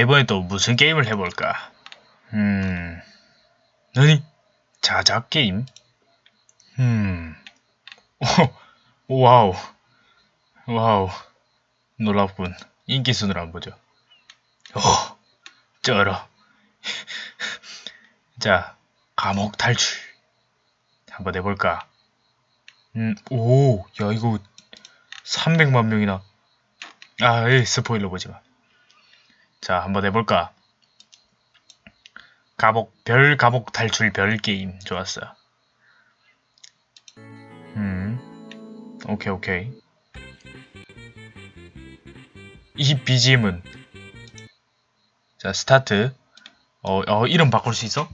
이번엔 또 무슨 게임을 해볼까? 음, 너니? 자작 게임? 음, 오, 와우, 와우, 놀랍군. 인기 순으로 한번 보죠. 오, 쩔어. 자, 감옥 탈출. 한번 해볼까? 음, 오, 야, 이거 300만 명이나. 아, 에이, 스포일러 보지 마. 자, 한번 해볼까? 감옥, 별 감옥 탈출 별 게임. 좋았어. 음, 오케이, 오케이. 이 BGM은, 자, 스타트. 어, 어, 이름 바꿀 수 있어?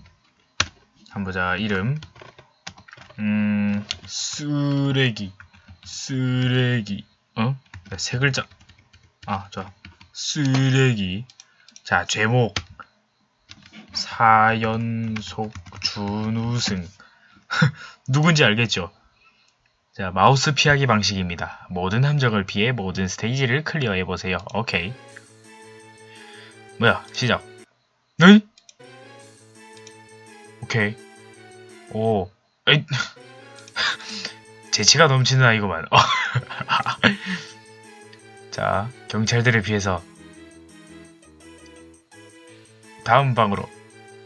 한번 보자, 이름. 음, 쓰레기. 쓰레기. 어? 야, 세 글자. 아, 좋아. 쓰레기. 자, 제목. 사연속 준우승. 누군지 알겠죠? 자, 마우스 피하기 방식입니다. 모든 함정을 피해 모든 스테이지를 클리어해보세요. 오케이. 뭐야, 시작. 네? 오케이. 오. 에이. 재치가 넘치는 아이구만. 어. 자, 경찰들을 피해서 다음 방으로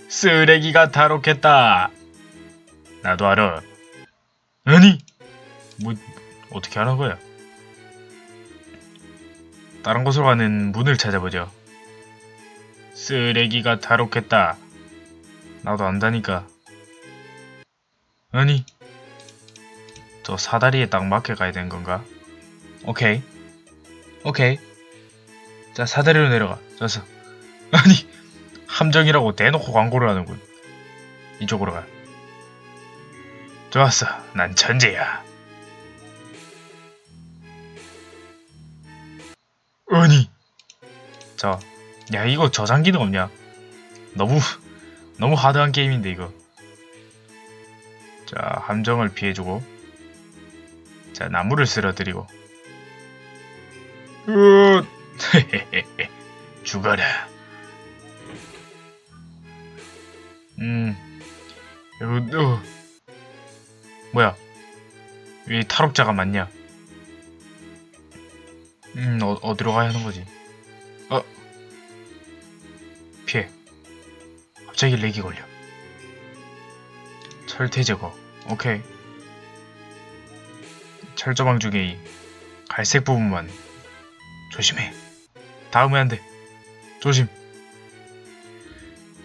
쓰레기가 탈옥했다. 나도 알아. 아니, 뭐 어떻게 하는 거야? 다른 곳으로 가는 문을 찾아보죠. 쓰레기가 탈옥했다. 나도 안다니까. 아니, 저 사다리에 딱 맞게 가야 되는 건가? 오케이. 오케이. 자, 사다리로 내려가. 좋았어. 아니, 함정이라고 대놓고 광고를 하는군. 이쪽으로 가. 좋았어. 난 천재야. 아니. 자, 야, 이거 저장 기능 없냐? 너무, 너무 하드한 게임인데, 이거. 자, 함정을 피해주고. 자, 나무를 쓸어드리고. 으, 죽어라. 음, 이거, 어. 뭐야? 왜 탈옥자가 많냐? 음, 어, 어디로 가야 하는 거지? 어, 피해. 갑자기 렉이 걸려. 철퇴 제거. 오케이. 철조망 중에 이 갈색 부분만 조심해. 닿으면 안 돼. 조심.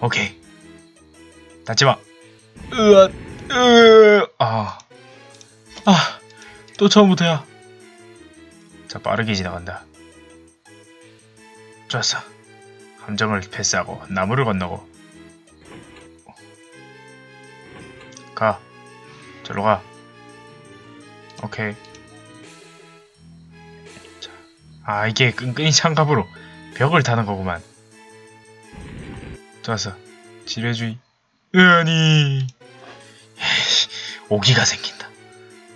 오케이. 닿지 마. 으아, 으, 아, 아, 또 처음부터야. 자, 빠르게 지나간다. 좋았어. 함정을 패스하고 나무를 건너고. 가. 저로 가. 오케이. 자, 아, 이게 끈끈이 장갑으로 벽을 타는 거구만. 좋았어. 지뢰주의. 으아니. 오기가 생긴다.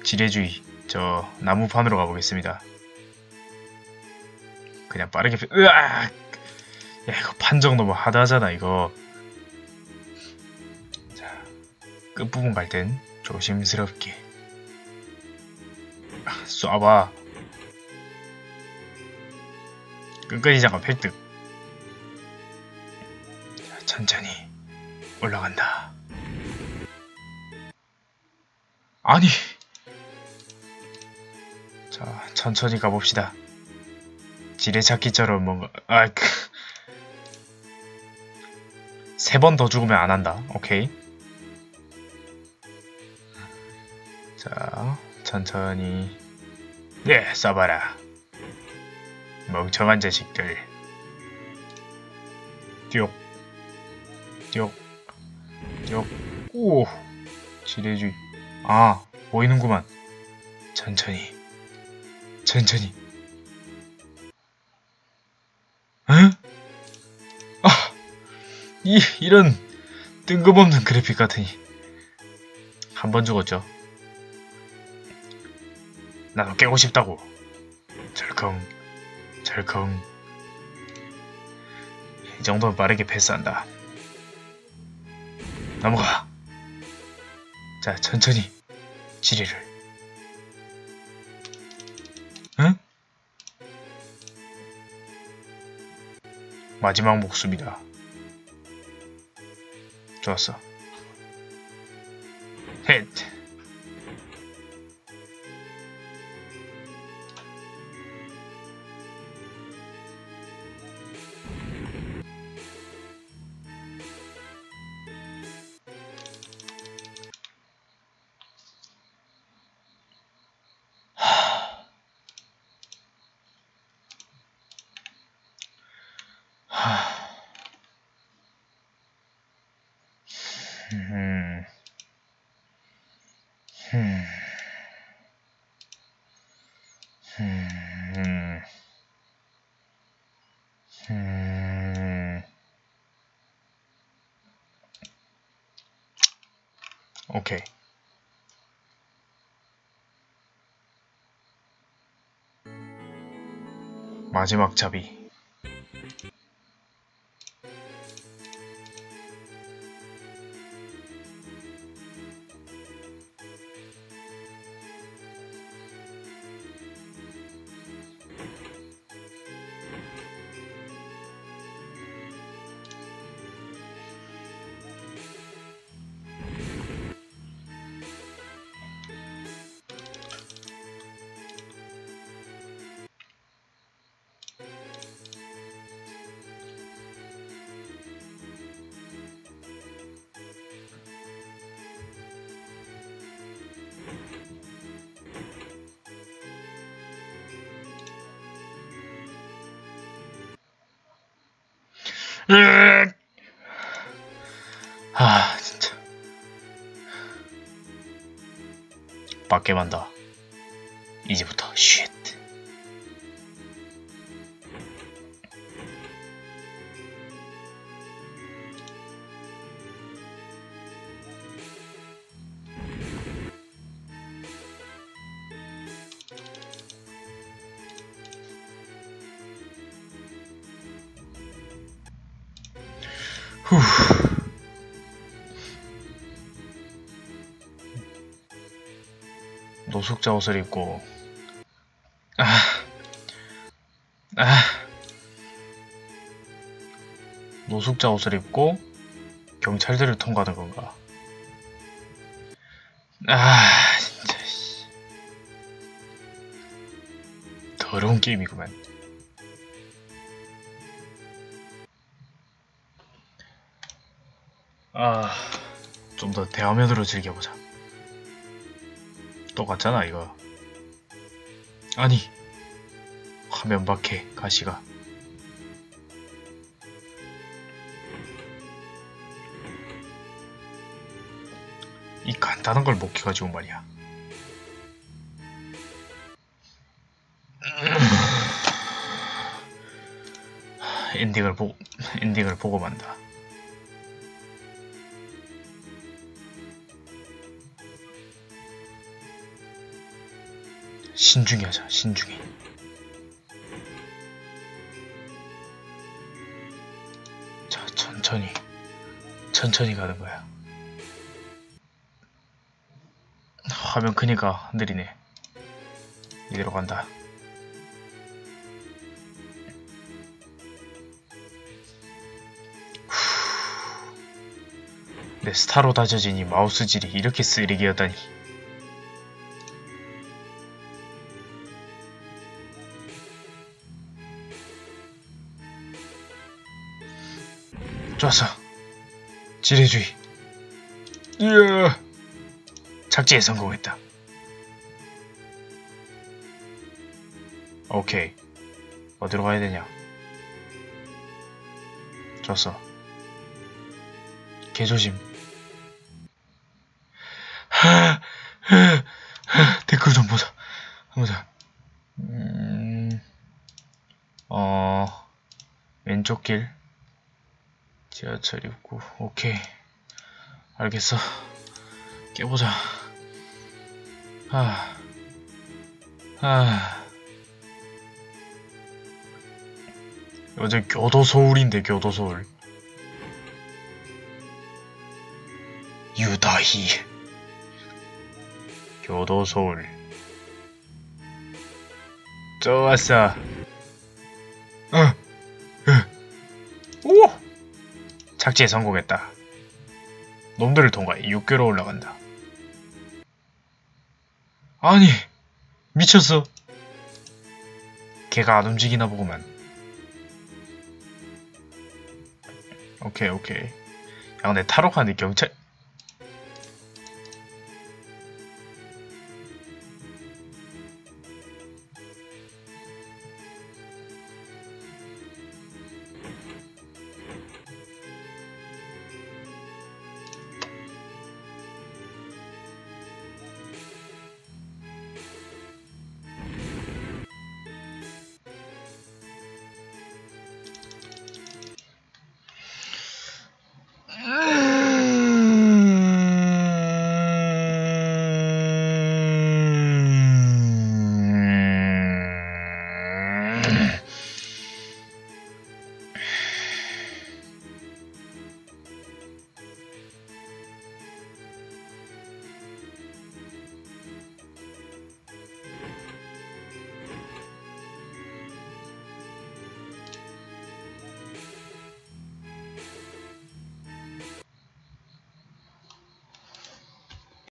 지뢰주의. 저 나무판으로 가보겠습니다. 그냥 빠르게 펴- 으아! 야 이거 판정 너무 하다하잖아 이거. 자 끝부분 갈 땐 조심스럽게 아, 쏴봐. 끈끈이 장갑 획득. 자, 천천히 올라간다. 아니. 자, 천천히 가봅시다. 지뢰찾기처럼 뭔가, 아, 그. 세번 더 죽으면 안 한다. 오케이. 자, 천천히. 네, 써봐라. 멍청한 자식들. 띠옥. 띠옥. 오! 지뢰주의. 아, 보이는구만. 천천히. 천천히. 응? 아, 이, 이런 뜬금없는 그래픽 같으니. 한 번 죽었죠. 나도 깨고 싶다고. 절컹, 절컹. 이 정도면 빠르게 패스한다. 넘어가. 자, 천천히 지리를. 응? 마지막 목숨이다. 좋았어. 음. 음. 음. 음. 오케이. 마지막 잡이. 아 진짜. 밖에 만다. 이제부터 쉿 후 노숙자 옷을 입고 아, 아, 노숙자 옷을 입고 경찰들을 통과하는 건가? 아, 진짜 씨. 더러운 게임이구만. 아, 좀 더 대화면으로 즐겨보자. 똑같잖아 이거. 아니, 화면 밖에 가시가. 이 간단한 걸못 켜가지고 말이야. 엔딩을 보고 엔딩을 보고 만다. 신중히 하자, 신중히. 자, 천천히. 천천히 가는 거야. 화면 크니까 느리네. 이대로 간다. 후. 내 스타로 다져진 이 마우스질이 이렇게 쓰레기였다니. 좋았어. 지뢰주의. 이야. 착지에 성공했다. 오케이. 어디로 가야 되냐? 좋았어. 개조심. 댓글 좀 보자. 보자. 음, 어, 왼쪽 길. 지하철 입구. 오케이. 알겠어. 깨보자. 아, 아, 어제 교도소울인데 교도소울 유다희 교도소울 좋았어 어, 착지에 성공했다. 놈들을 통과해 6개로 올라간다. 아니 미쳤어. 걔가 안 움직이나 보구만. 오케이 오케이. 야 근데 탈옥하는데 경찰